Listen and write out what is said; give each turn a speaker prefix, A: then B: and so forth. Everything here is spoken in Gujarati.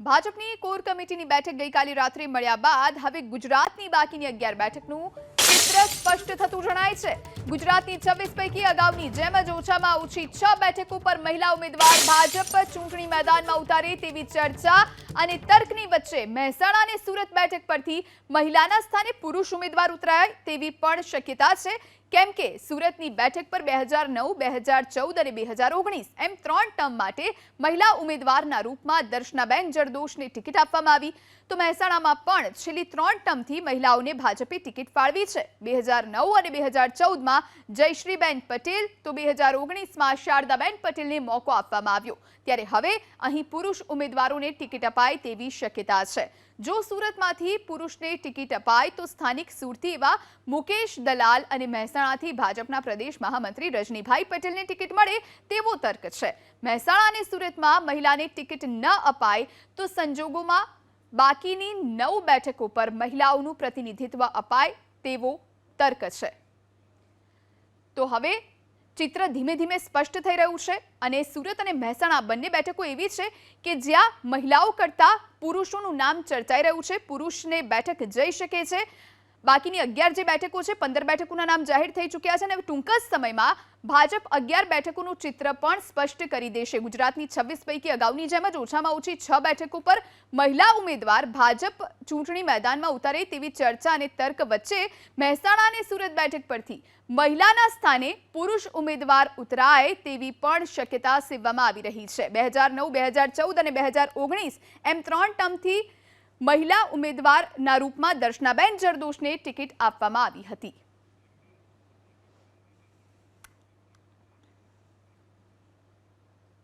A: ભાજપની કોર કમિટીની બેઠક ગઈકાલે રાત્રે મળ્યા બાદ હવે ગુજરાતની બાકીની અગિયાર બેઠકનું ચિત્ર સ્પષ્ટ થતું જણાય છે. ગુજરાતની છવ્વીસ પૈકી અગાઉની જેમ જ ઓછામાં ઓછી છ બેઠકો પર મહિલા ઉમેદવાર ભાજપ ચૂંટણી મેદાનમાં ઉતારે તેવી ચર્ચા અને તર્કની વચ્ચે મહેસાણા અને સુરત બેઠક પરથી મહિલાના સ્થાને પુરુષ ઉમેદવાર ઉતરાય તેવી પણ શક્યતા છે. કેમ કે સુરતની બેઠક પર બે હજાર અને બે એમ ત્રણ ટર્મ માટે મહિલા ઉમેદવારના રૂપમાં દર્શનાબેન જરદોશને ટિકિટ આપવામાં આવી. તો મહેસાણામાં પણ છેલ્લી ત્રણ ટર્મથી મહિલાઓને ભાજપે ટિકિટ ફાળવી છે. બે હજાર નવ અને બે હજાર ચૌદમાં જયશ્રીબેન પટેલ, તો બે હજાર ઓગણીસમાં શારદાબેન પટેલને મોકો આપવામાં આવ્યો. ત્યારે હવે અહીં પુરુષ ઉમેદવારોને ટિકિટ અપાય તેવી શક્યતા છે. જો સુરતમાંથી પુરુષને ટિકિટ અપાય તો સ્થાનિક સુરતી એવા મુકેશ દલાલ અને મહેસાણાથી ભાજપના પ્રદેશ મહામંત્રી રજનીભાઈ પટેલને ટિકિટ મળે તેવો તર્ક છે. મહેસાણા અને સુરતમાં મહિલાને ટિકિટ ન અપાય તો સંજોગોમાં બાકીની નવ બેઠકો પર મહિલાઓનું પ્રતિનિધિત્વ અપાય તેવો તર્ક છે. તો હવે ચિત્ર ધીમે ધીમે સ્પષ્ટ થઈ રહ્યું છે અને સુરત અને મહેસાણા બંને બેઠકો એવી છે કે જ્યાં મહિલાઓ કરતાં પુરુષોનું નામ ચર્ચાઈ રહ્યું છે. પુરુષને બેઠક જઈ શકે છે. બાકીની અગિયાર જે બેઠકો છે, પંદર બેઠકોના નામ જાહેર થઈ ચૂક્યા છે અને ટૂંક જ સમયમાં ભાજપ અગિયાર બેઠકોનું ચિત્ર પણ સ્પષ્ટ કરી દેશે. ગુજરાતની છવ્વીસ પૈકી અગાઉની જેમ જ ઓછામાં ઓછી છ બેઠકો પર મહિલા ઉમેદવાર ભાજપ ચૂંટણી મેદાનમાં ઉતારે તેવી ચર્ચા અને તર્ક વચ્ચે મહેસાણા અને સુરત બેઠક પરથી મહિલાના સ્થાને પુરુષ ઉમેદવાર ઉતરાય તેવી પણ શક્યતા સેવવામાં આવી રહી છે. બે હજાર નવ, બે હજાર ચૌદ અને બે હજાર ઓગણીસ એમ ત્રણ ટર્મથી મહિલા ઉમેદવારના રૂપમાં દર્શનાબેન જરદોશને ટિકિટ આપવામાં આવી હતી.